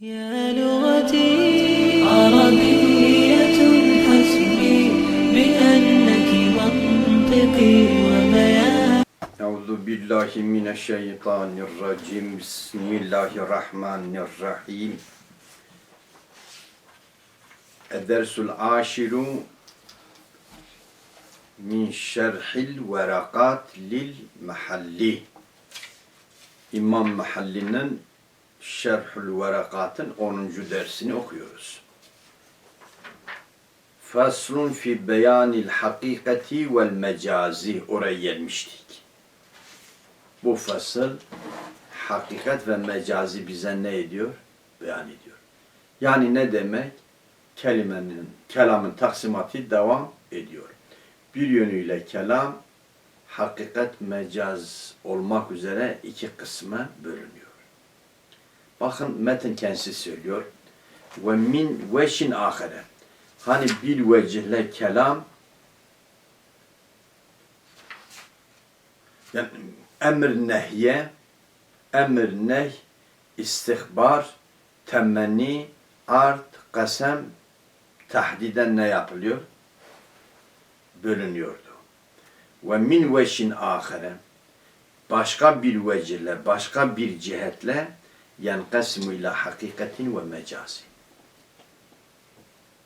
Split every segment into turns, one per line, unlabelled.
يا لغتي عربية حسبي بأنك منطقي وبياني
أعوذ بالله من الشيطان الرجيم. بسم الله الرحمن الرحيم. الدرس العاشر من شرح الورقات للمحلي. İmam Mahalli'nin Şerhül Verakat'ın 10. dersini okuyoruz. Faslun fi beyanil hakikati vel mecazi oraya gelmiştik. Bu fasıl hakikat ve mecazi bize ne ediyor? Beyan ediyor. Yani ne demek? Kelimenin, kelamın taksimatı devam ediyor. Bir yönüyle kelam, hakikat, mecaz olmak üzere iki kısma bölünüyor. Bakın metin kendisi söylüyor. Ve min veşin ahire. Hani bir vecihle kelam yani emir nehye, emir neh, istihbar, temenni, art, kasem, tahdiden ne yapılıyor? Bölünüyordu. Ve min veşin ahire başka bir vecille, başka bir cihetle yenkasimu ila hakikatin ve mecazi.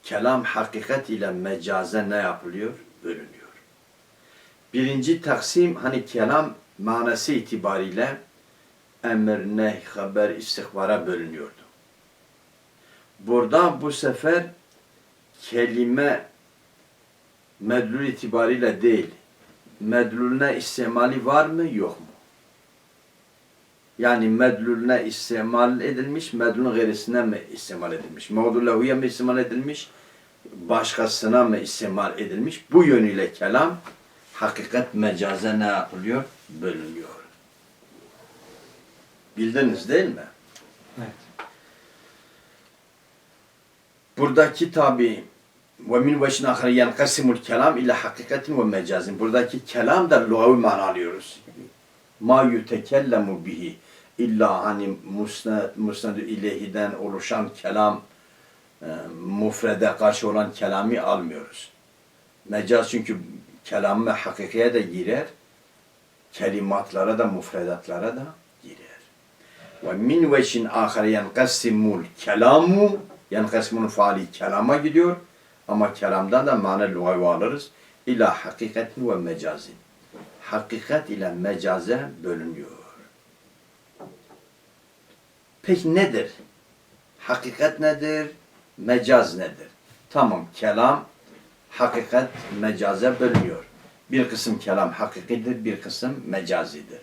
Kelam hakikat ile mecaze ne yapılıyor? Bölünüyor. Birinci taksim hani kelam manası itibariyle emir, neh, haber, istihbara bölünüyordu. Burada bu sefer kelime medlul itibariyle değil, medlulüne istimali var mı yok mu? Yani medlulüne istimal edilmiş, medlulün gayrisine mi istimal edilmiş? Mevdu lehuye mi istimal edilmiş? Başkasına mı istimal edilmiş? Bu yönüyle kelam hakikat mecaze ne yapılıyor? Bölünüyor. Bildiniz değil mi?
Evet.
Buradaki tabi ve min veşin ahire yenkasimul kelam ila hakikatin ve mecazin. Buradaki kelam da lugavi mana alıyoruz. Ma yutekellemu bihi illa hani musned, musned ilehiden oluşan kelam e, mufrede karşı olan kelami almıyoruz. Mecaz çünkü kelamı hakikiye de girer, kelimatlara da mufredatlara da girer. Ve min veşin ahire yenkasimul kelamu yenkasimun faali kelama gidiyor ama kelamdan da mana lugavi alırız. İla hakikatin ve mecazin. Hakikat ile mecaze bölünüyor. Peki nedir? Hakikat nedir? Mecaz nedir? Tamam kelam hakikat mecaze bölünüyor. Bir kısım kelam hakikidir, bir kısım mecazidir.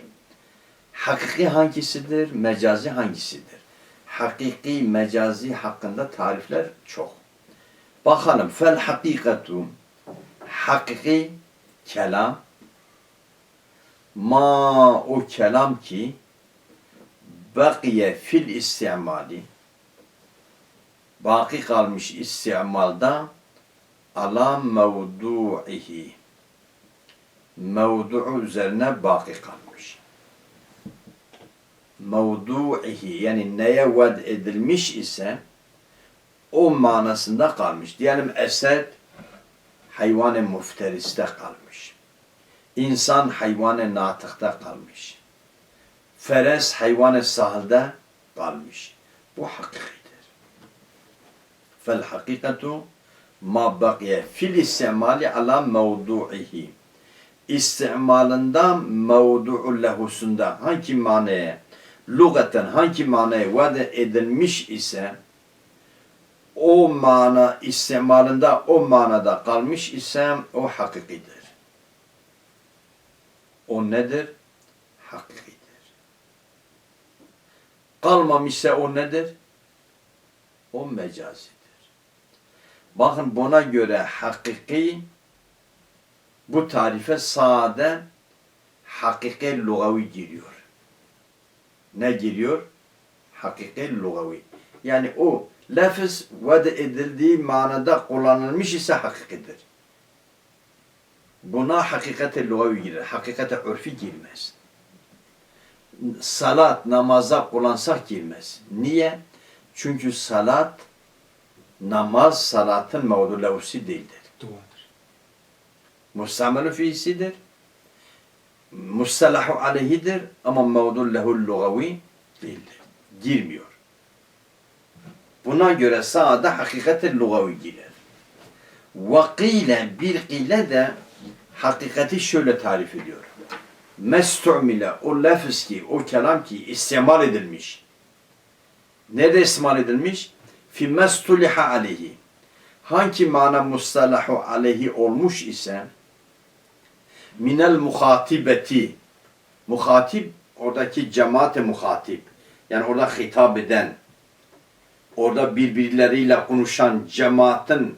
Hakiki hangisidir, mecazi hangisidir? Hakiki, mecazi hakkında tarifler çok. Bakalım fel hakikatu hakiki kelam ma o kelam ki bakiye fil istimali baki kalmış istimalda ala mevdu'ihi mevdu'u üzerine baki kalmış. Mevdu'ihi yani neye vad edilmiş ise o manasında kalmış. Diyelim esed hayvan-ı mufteriste kalmış. İnsan hayvan-ı natıkta kalmış. Feres hayvan-ı sahilde kalmış. Bu hakikidir. Fel hakikatu ma bakiye fil istimali ala mevdu'ihi. İstimalında mevdu'u lehusunda hangi manaya lugaten hangi manaya vade edilmiş ise o mana istimalında o manada kalmış ise o hakikidir. O nedir? Hakikidir. Kalmamışsa o nedir? O mecazidir. Bakın buna göre hakiki bu tarife sade hakiki lugavi giriyor. Ne giriyor? Hakiki lugavi. Yani o lafız vade edildiği manada kullanılmış ise hakikidir. Buna hakikate lugavi girer. Hakikate örfi girmez. Salat, namaza kullansak girmez. Niye? Çünkü salat namaz salatın mevdu lehusi değildir.
Duadır.
Mustamelü fiisidir. Mustalahu aleyhidir ama mevdu lehul lugavi değildir. Girmiyor. Buna göre sağda hakikaten lugavi girer. Vakile bir ile de hakikati şöyle tarif ediyor. Mestu'mile o lafız ki, o kelam ki istimal edilmiş. Nerede istimal edilmiş? Fi mestuliha aleyhi. Hangi mana mustalahu aleyhi olmuş ise minel muhatibeti muhatip oradaki cemaate muhatip yani orada hitap eden orada birbirleriyle konuşan cemaatin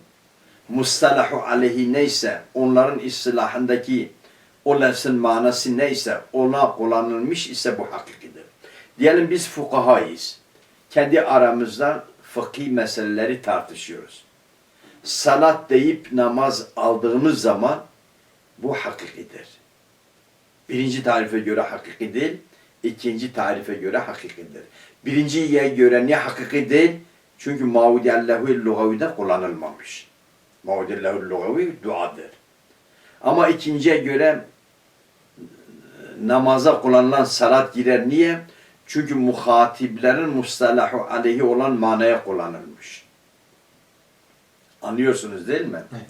mustalahu aleyhi neyse onların istilahındaki o lafzın manası neyse ona kullanılmış ise bu hakikidir. Diyelim biz fukahayız. Kendi aramızda fıkhi meseleleri tartışıyoruz. Salat deyip namaz aldığımız zaman bu hakikidir. Birinci tarife göre hakiki değil, ikinci tarife göre hakikidir. Birinciye göre ne hakiki değil? Çünkü mavudiyallahu lugavide kullanılmamış. Mavudiyallahu lugavi duadır. Ama ikinciye göre namaza kullanılan salat girer. Niye? Çünkü muhatiplerin mustalahu aleyhi olan manaya kullanılmış. Anlıyorsunuz değil mi?
Evet.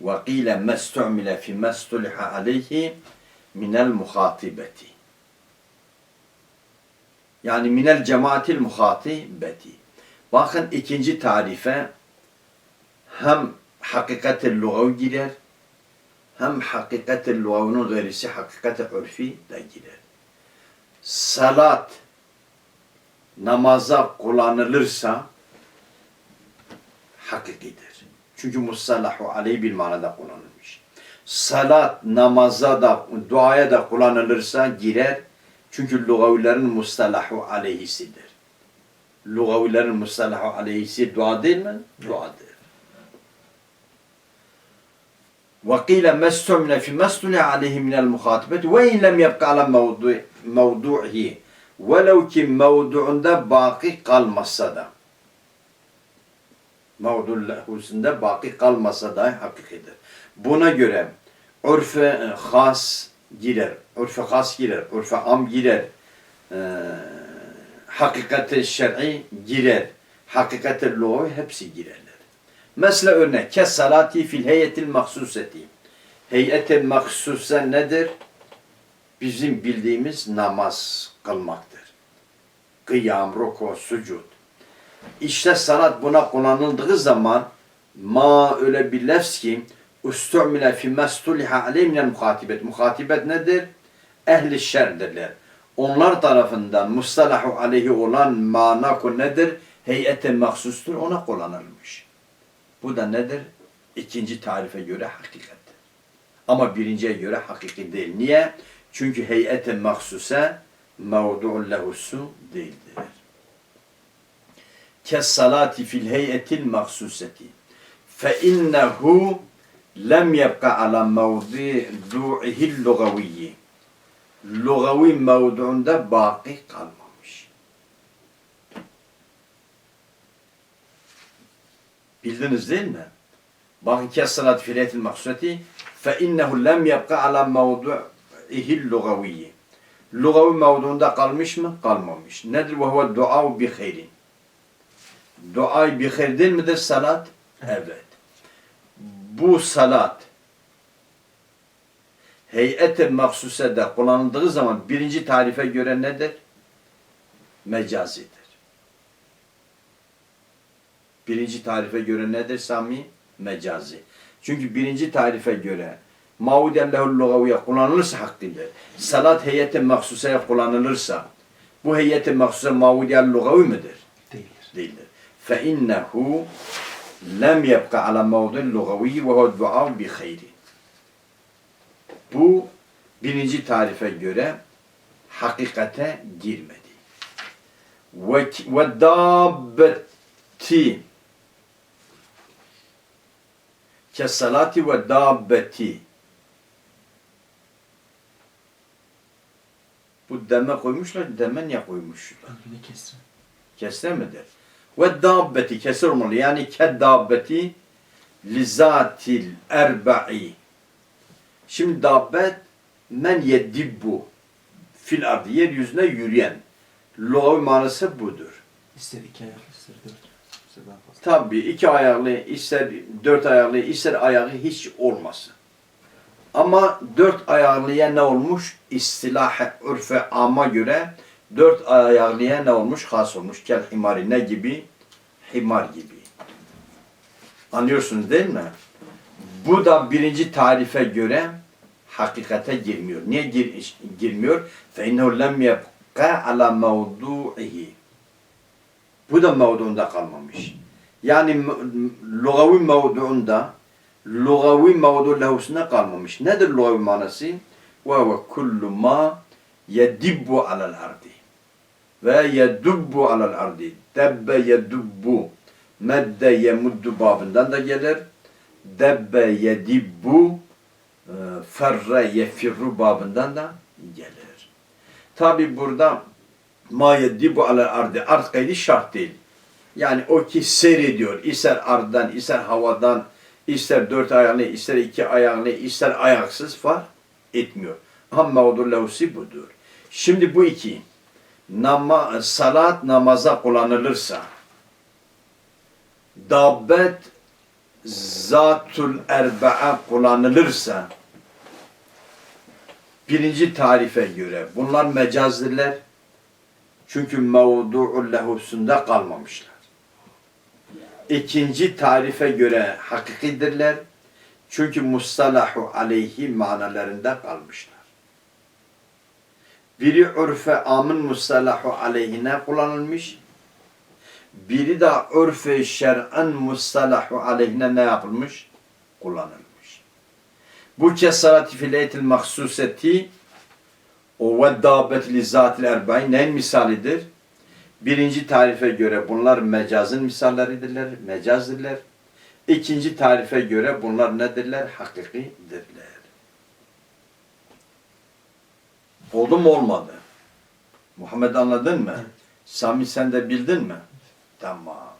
وقيل ما استعمل في ما اصطلح عليه من المخاطبة yani minel cemaatil muhatibeti. Bakın ikinci tarife hem hakikatel lugav girer hem hakikatel lugavının gayrisi hakikate örfi de girer. Salat namaza kullanılırsa hakikidir. Çünkü musallahu aleyhi bir manada kullanılmış. Salat namaza da duaya da kullanılırsa girer. Çünkü lugavilerin mustalahu aleyhisidir. Lugavilerin mustalahu aleyhisi dua değil mi? Duadır. وقيل ما استعمل في ما اصطلح عليه من المخاطبة وإن لم يبقى على موضوع موضوعه ولو ki mevduunda baki kalmazsa da mevdu lehusunda baki kalmasa da hakikidir. Buna göre urfe e, has girer, urfe has girer, urfe am girer, e, hakikati şer'i girer, hakikati lugavi hepsi girerler. Mesela örnek, kes salati fil heyetil mahsuseti. Heyete mahsuse nedir? Bizim bildiğimiz namaz kılmaktır. Kıyam, ruku, sucud. İşte salat buna kullanıldığı zaman ma öyle bir lefz ki ustu'mile fi mestuliha aleyh muhatibet. Muhatibet nedir? Ehli şerdirler. Onlar tarafından mustalahu aleyhi olan mana ku nedir? Heyete mahsustur ona kullanılmış. Bu da nedir? İkinci tarife göre hakikattir. Ama birinciye göre hakiki değil. Niye? Çünkü heyete mahsuse mevdu'un lehusu değildir. Kessalati fil heyetil mahsuseti. Fe innehu lem yebqa ala mevdu'ihil lugaviyyi. Lugavi mevduunda baki kalmamış. Bildiniz değil mi? Bakın kessalat fil heyetil mahsuseti fe innehu lem yebqa ala mevdu'ihil lugaviyyi. Lugavi mevduunda kalmış mı? Kalmamış. Nedir? Ve huve dua bi hayrin. Dua bir hayır değil midir salat? Evet. Bu salat heyet-i mahsusede kullanıldığı zaman birinci tarife göre nedir? Mecazidir. Birinci tarife göre nedir Sami? Mecazi. Çünkü birinci tarife göre maudellehul lugaviye kullanılırsa hak dildir. Salat heyeti mahsusaya kullanılırsa bu heyeti mahsusa maudellehul lugavi midir?
Değildir.
Değildir. Fe innehu lem yebka ala maudel lugavi ve hu duav bi hayri. Bu birinci tarife göre hakikate girmedi. Ve, ve dabbeti kesalati ve dabbeti bu deme koymuşlar, deme niye koymuşlar?
Öbürüne kesrin.
Kesre midir? Ve dabbeti kesir olmalı. Yani keddabbeti lizatil erba'i. Şimdi dabbet men yedibbu fil ardı yeryüzüne yürüyen. Loğavi manası budur.
İster iki ayaklı ister dört İster daha fazla.
Tabii iki ayaklı, ister dört ayaklı, ister ayağı hiç olmasın. Ama dört ayaklıya ne olmuş? İstilah örfe ama göre dört ayaklıya ne olmuş? Has olmuş. Kel himari ne gibi? Himar gibi. Anlıyorsunuz değil mi? Bu da birinci tarife göre hakikate girmiyor. Niye gir, girmiyor? فَاِنَّهُ لَمْ يَبْقَى عَلَى مَوْضُعِهِ bu da mevduunda kalmamış. Yani lugavi mevduunda lugavi mevdu lehusuna kalmamış. Nedir lugavi manası? Ve ve kullu ma yedibbu alel ardi ve yedubbu alel ardi debbe yedubbu medde yemuddu babından da gelir. Debbe yedibbu e, ferre yefirru babından da gelir. Tabi burada ma yedibbu alel ardi art kaydı şart değil. Yani o ki seyrediyor. İster ardan, ister havadan, ister dört ayaklı, ister iki ayaklı, ister ayaksız fark etmiyor. Ama mevdu levsi budur. Şimdi bu iki. Nama, salat namaza kullanılırsa dabbet zatul erba'a kullanılırsa birinci tarife göre bunlar mecazdirler. Çünkü mevdu'u lehusunda kalmamışlar. İkinci tarife göre hakikidirler. Çünkü mustalahu aleyhi manalarında kalmışlar. Biri örfe amın mustalahu aleyhine kullanılmış. Biri de örfe şer'an mustalahu aleyhine ne yapılmış? Kullanılmış. Bu kesarati filetil mahsuseti o ve dabbet li zatil erba'in neyin misalidir? Birinci tarife göre bunlar mecazın misalleridirler, mecazdirler. İkinci tarife göre bunlar nedirler? Hakikidirler. Oldu mu olmadı? Muhammed anladın mı?
Evet.
Sami sen de bildin mi? Tamam.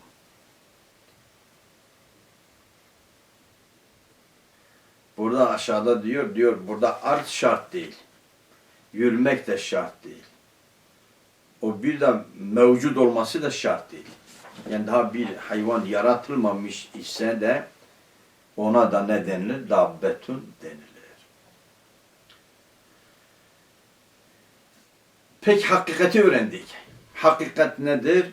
Burada aşağıda diyor, diyor burada art şart değil. Yürümek de şart değil. O bir de mevcut olması da şart değil. Yani daha bir hayvan yaratılmamış ise de ona da ne denilir? Dabbetun denilir. Peki hakikati öğrendik. Hakikat nedir?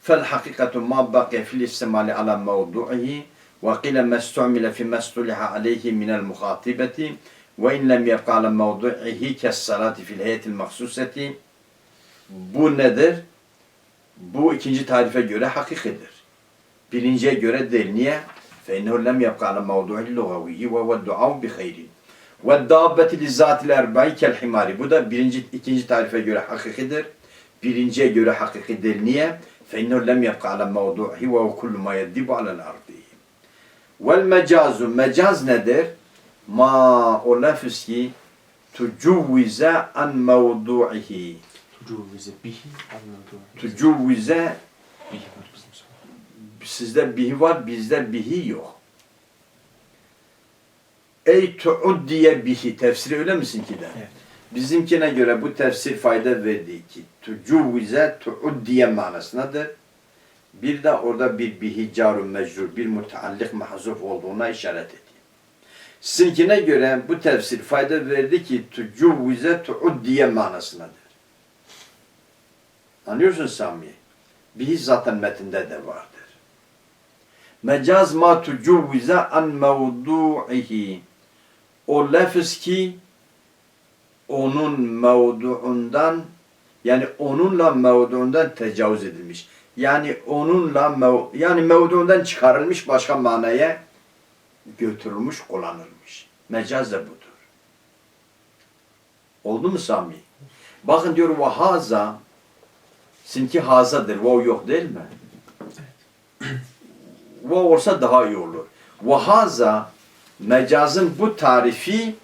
Fel hakikatu ma baqiye fil istimali ala mevdu'ihi ve qile mestumile fi mestuliha aleyhi minel muhatibeti ve in lem yebqa ala mevdu'ihi kes salati fil heyetil mahsuseti bu nedir? Bu ikinci tarife göre hakikidir. Birinciye göre değil. Niye? فَاِنَّهُ لَمْ يَبْقَ عَلَى مَوْضُعِ اللُّغَوِيِّ وَهُوَ الدُّعَوْ بِخَيْرٍ وَالدَّابَّةِ لِذَّاتِ الْاَرْبَعِ كَالْحِمَارِ Bu da birinci, ikinci tarife göre hakikidir. Birinciye göre hakiki değil. Niye? فَاِنَّهُ لَمْ يَبْقَ عَلَى مَوْضُعِهِ وَهُوَ كُلُّ مَا يَدِّبُ عَلَى الْاَرْضِ وَالْمَجَازُ Mecaz nedir? Ma o lafız ki tucuvvize an mevdu'ihi tucuvvize
Bihi var bizim sonra.
sizde bihi var, bizde bihi yok. Ey tuuddiye bihi. Tefsiri öyle misin ki de?
Evet.
Bizimkine göre bu tefsir fayda verdi ki tucuvvize tuuddiye manasındadır. Bir de orada bir bihi carun mecrur, bir muteallik mahzuf olduğuna işaret ediyor. Sizinkine göre bu tefsir fayda verdi ki tucuvvize tuuddiye manasındadır. Anlıyorsun Sami? Bihi zaten metinde de vardır. Mecaz ma tucuvvize an mevdu'ihi. O lafız ki onun mevduundan yani onunla mevduundan tecavüz edilmiş. Yani onunla mev, yani mevduundan çıkarılmış başka manaya götürülmüş, kullanılmış. Mecaz da budur. Oldu mu Sami? Bakın diyor vahaza Sizinki hazadır. Vav yok değil mi? Vav olsa daha iyi olur. Vahaza mecazın bu tarifi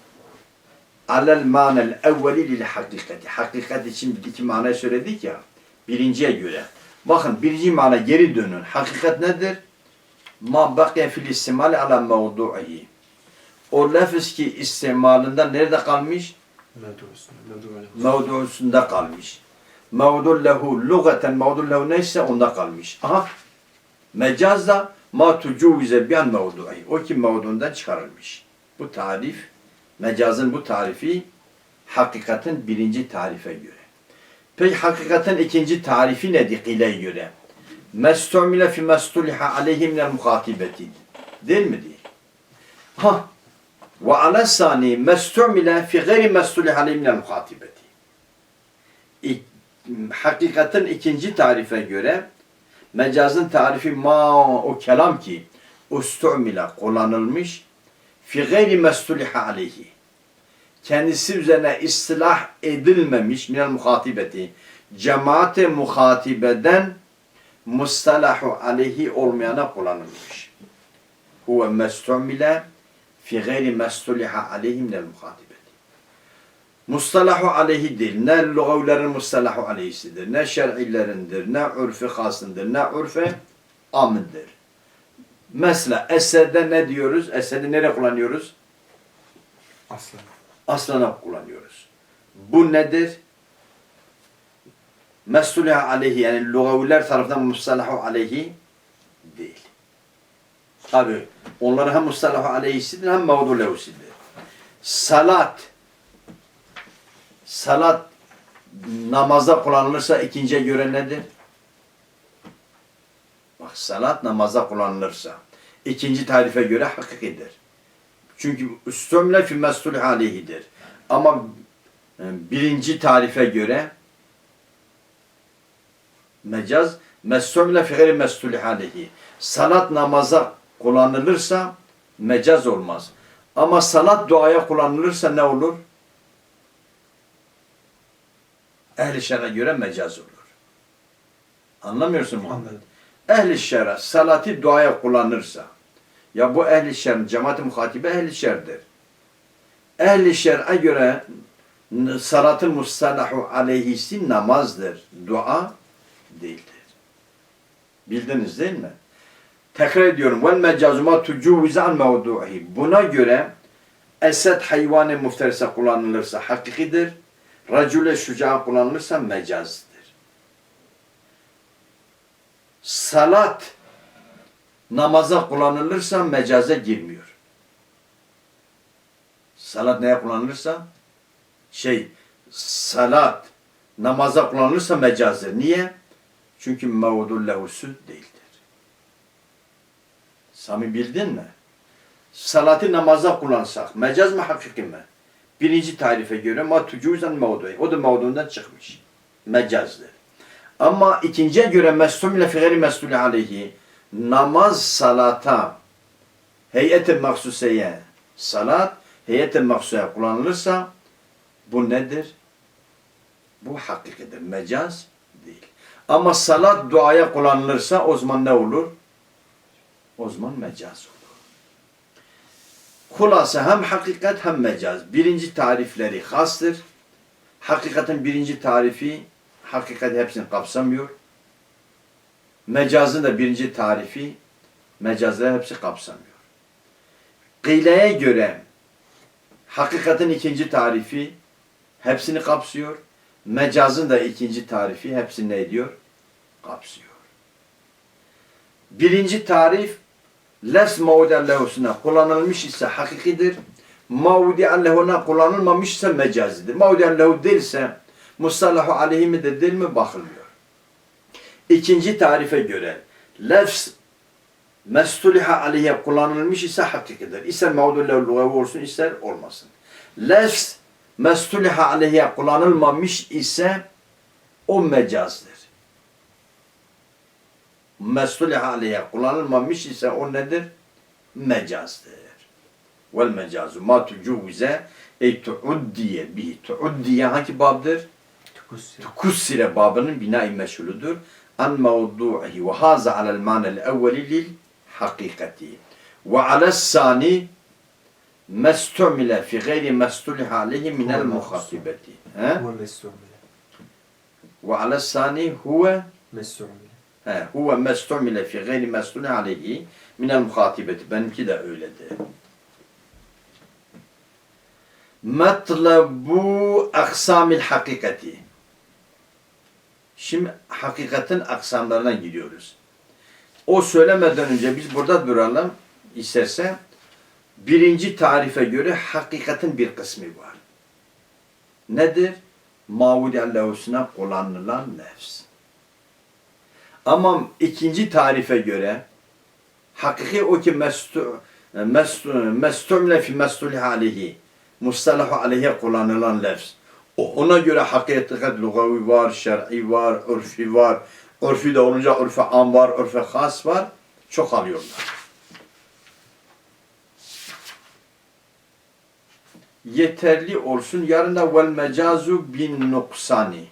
alel manel evveli lil hakikati. Hakikat için iki manayı söyledik ya. Birinciye göre. Bakın birinci mana geri dönün. Hakikat nedir? Ma bakiye fil istimali ala mevdu'ihi. O lafız ki istimalında nerede kalmış? Mevdu'sunda kalmış. Mevdu lehu lugaten mevdu lehu neyse onda kalmış. Aha. Mecaz da ma tucuvize bi'an mevdu'i. O ki mevduundan çıkarılmış. Bu tarif, mecazın bu tarifi hakikatin birinci tarife göre. Peki hakikatin ikinci tarifi nedir kıleye göre? Mestumile fi mestuliha aleyhi minel muhatibeti. Değil mi değil? Ha. Ve ala sani mestumile fi gayri mestuliha aleyhi minel muhatibeti. İk- Hakikatin ikinci tarife göre mecazın tarifi ma o kelam ki ustumile kullanılmış fi gayri mestuliha aleyhi kendisi üzerine istilah edilmemiş minel muhatibeti cemaate muhatibeden mustalahu aleyhi olmayana kullanılmış. Huve mestumile fi gayri mestuliha aleyhi minel muhatibeti. Mustalahu aleyhi değil. Ne lugavlerin mustalahu aleyhisidir. Ne şer'illerindir. Ne urfi hasındır. Ne urfe amındır. Mesela eserde ne diyoruz? Eserde nereye kullanıyoruz?
Aslan.
aslana kullanıyoruz. Bu nedir? Mesulüha aleyhi yani lugaviler tarafından mustalahu aleyhi değil. Tabi onların hem mustalahu aleyhisidir hem mevdu lehusidir. Salat salat namazda kullanılırsa ikinciye göre nedir? Bak salat namazda kullanılırsa ikinci tarife göre hakikidir. Çünkü üstümle fi mesul aleyhidir. Ama e, birinci tarife göre mecaz mesumle fi gayri mesul aleyhi. Salat namaza kullanılırsa mecaz olmaz. Ama salat duaya kullanılırsa ne olur? Ehli şer'e göre mecaz olur. Anlamıyorsun mu?
Anladım.
Ehli şer'e salati duaya kullanırsa ya bu ehli şer, cemaat-i muhatibe ehli şerdir. Ehli şer'e göre salatı mustalahu aleyhisi namazdır. Dua değildir. Bildiniz değil mi? Tekrar ediyorum. Vel mecazuma tucuviz an mevdu'i. Buna göre esed hayvanı mufterise kullanılırsa hakikidir. Racule şuca kullanılırsa mecazdır. Salat namaza kullanılırsa mecaze girmiyor. Salat neye kullanılırsa? Şey, salat namaza kullanılırsa mecazdır. Niye? Çünkü mevdul lehusu değildir. Sami bildin mi? Salatı namaza kullansak mecaz mı hakiki mi? Birinci tarife göre ma tucuzan mevdu'i. O da mevduundan çıkmış. Mecazdır. Ama ikinciye göre mesumle fi gayri mesulü aleyhi namaz salata heyet-i mahsuseye salat heyet-i mahsuseye kullanılırsa bu nedir? Bu hakikidir. Mecaz değil. Ama salat duaya kullanılırsa o zaman ne olur? O zaman mecaz olur. Kulası hem hakikat hem mecaz. Birinci tarifleri hastır. Hakikatin birinci tarifi hakikat hepsini kapsamıyor. Mecazın da birinci tarifi mecazları hepsi kapsamıyor. Kıyleye göre hakikatin ikinci tarifi hepsini kapsıyor. Mecazın da ikinci tarifi hepsini ne ediyor? Kapsıyor. Birinci tarif lefz mavudi lehusuna kullanılmış ise hakikidir. Mavudi lehuna kullanılmamış ise mecazidir. Mavudi lehu değilse musallahu aleyhi mi de değil mi bakılmıyor. İkinci tarife göre lefz mestuliha aleyhe kullanılmış ise hakikidir. İster mevdu lehu olsun ister olmasın. Lefz mestuliha aleyhe kullanılmamış ise o mecazdır. Mestuliha aleyhe kullanılmamış ise o nedir? Mecazdır. Vel mecazu ma tucuvize ey tuuddiye bihi. Tuuddiye hangi babdır?
Tukussi.
Kussire babının bina-i meşhuludur. An mevdu'ihi ve haza alel manel evveli lil hakikati. Ve alel-sani mestumile fi gayri mestuliha aleyhi minel muhatibeti. Ve alel-sani huve
Mesumile.
Huve mestumile fi gayri mestuni aleyhi minel muhatibeti. Benimki de öyledir. Metlebu aksamil hakikati. Şimdi hakikatin aksamlarına gidiyoruz. O söylemeden önce biz burada duralım isterse birinci tarife göre hakikatin bir kısmı var. Nedir? Mavudi Allahüsüne kullanılan nefs. Ama ikinci tarife göre hakiki o ki mestu mestu mestumle fi mestulih aleyhi mustalahu aleyhe kullanılan lafz. O- Ona göre hakikat lugavi var, şer'i var, urfi var. Urfi de olunca urfe am var, urfe has var. Çok alıyorlar. Yeterli olsun. Yarın da vel mecazu bin nuksani.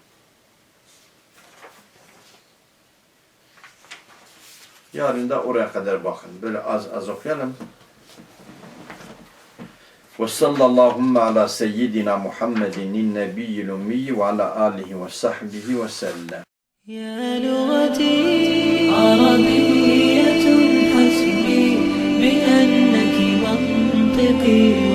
Yarın da oraya kadar bakın. Böyle az az okuyalım. Ve sallallahu ala seyyidina Muhammedin nebiyyil ummi ve ala alihi ve sahbihi ve sellem.
Ya lugati arabiyyetun hasbi bi enneki mantıki